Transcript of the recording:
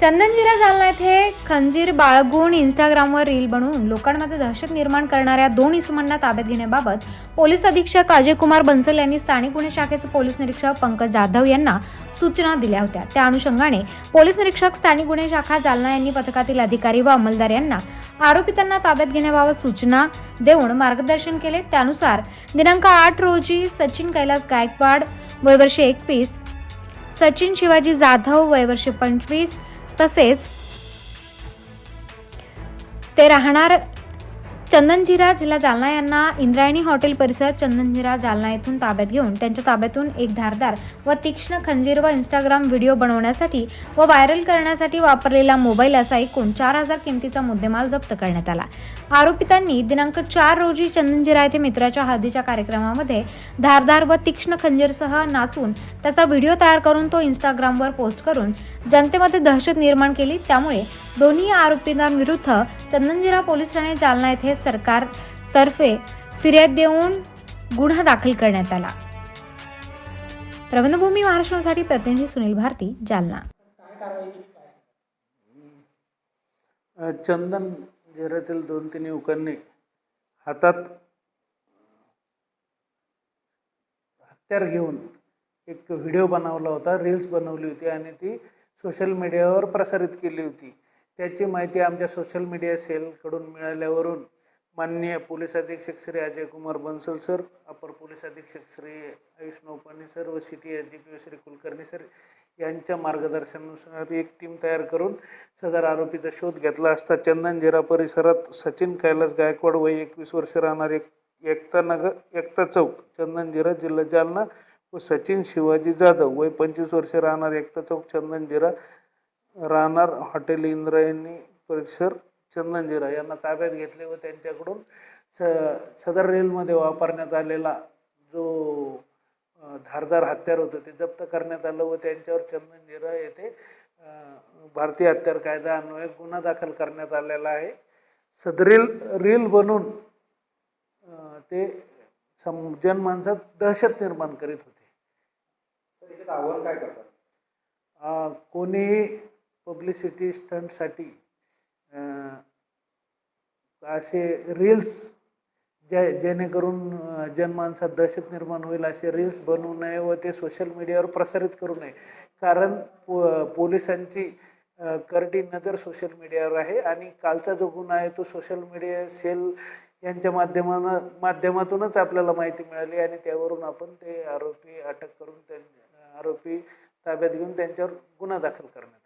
चंदनजिरा जालना येथे खंजीर बाळगून इंस्टाग्रामवर रील बनवून लोकांमध्ये दहशत निर्माण करणाऱ्या दोन इसमांना ताब्यात घेण्याबाबत पोलीस अधीक्षक अजय कुमार बन्सल यांनी स्थानिक गुन्हे शाखेचे पोलीस निरीक्षक पंकज जाधव यांना सूचना दिल्या होत्या. त्या अनुषंगाने पोलीस निरीक्षक स्थानिक गुन्हे शाखा जालना यांनी पथकातील अधिकारी व अंमलदार यांना आरोपितांना ताब्यात घेण्याबाबत सूचना देऊन मार्गदर्शन केले. त्यानुसार दिनांक आठ रोजी सचिन कैलास गायकवाड वयवर्षे एकवीस सचिन शिवाजी जाधव वयवर्षे पंचवीस तसेच ते राहणार चंदनजिरा जिल्हा जालना यांना इंद्रायणी हॉटेल परिसर चंदनजीरा जालना येथून ताब्यात घेऊन त्यांच्या ताब्यातून एक धारदार व तीक्ष्ण खंजीर व इंस्टाग्राम व्हिडिओ बनवण्यासाठी व व्हायरल करण्यासाठी वापरलेला मोबाईल असा एकूण चार हजार किमतीचा मुद्देमाल जप्त करण्यात आला. आरोपितांनी दिनांक चार रोजी चंदनजिरा येथे मित्राच्या हळदीच्या कार्यक्रमामध्ये धारदार व तीक्ष्ण खंजीरसह नाचून त्याचा व्हिडिओ तयार करून तो इंस्टाग्रामवर पोस्ट करून जनतेमध्ये दहशत निर्माण केली. त्यामुळे दोन्ही आरोपींविरुद्ध चंदनजिरा पोलीस ठाणे जालना येथे सरकारतर्फे फिर्याद देऊन गुन्हा दाखल करण्यात आला. प्रबंधभूमी महाराष्ट्रासाठी प्रतिनिधी सुनील भारती जालना. चंदन घरातील दोन तीन युवकांनी हातात हत्यार घेऊन एक व्हिडिओ बनवला होता रील्स बनवली होती आणि ती सोशल मीडियावर प्रसारित केली होती. त्याची माहिती आमच्या सोशल मीडिया सेलकडून मिळाल्यावरून माननीय पोलीस अधीक्षक श्री अजय कुमार बन्सल सर अपर पोलीस अधीक्षक श्री आयुष नौपाने सर व city S D P Shri Kulkarni sir यांच्या मार्गदर्शनानुसार एक टीम तयार करून सदर आरोपीचा शोध घेतला असता चंदनजिरा परिसरात सचिन कैलास गायकवाड वय एकवीस वर्ष राहणार एक एकता नगर एकता चौक चंदनजिरा जिल्हा जालना व सचिन शिवाजी जाधव वय पंचवीस वर्ष राहणार एकता चौक चंदनजिरा राहणार हॉटेल इंद्रायणी परिसर चंदनजिरा यांना ताब्यात घेतले व त्यांच्याकडून स सदर रेलमध्ये वापरण्यात आलेला जो धारदार हत्यार होतं ते जप्त करण्यात आलं व त्यांच्यावर चंदनजिरा येथे भारतीय हत्यार कायदा अन्वये गुन्हा दाखल करण्यात आलेला आहे. सदरील रील बनवून अ, ते सम जनमानसात दहशत निर्माण करीत होते. कोणीही पब्लिसिटी स्टंटसाठी असे रील्स ज्या जेणेकरून जनमानसात दहशत निर्माण होईल असे रील्स बनवू नये व ते सोशल मीडियावर प्रसारित करू नये. कारण पो पोलिसांची करडी नजर सोशल मीडियावर आहे आणि कालचा जो गुन्हा आहे तो सोशल मीडिया सेल यांच्या माध्यमानं माध्यमातूनच आपल्याला माहिती मिळाली आणि त्यावरून आपण ते आरोपी अटक करून त्यां आरोपी ताब्यात घेऊन त्यांच्यावर गुन्हा दाखल करण्यात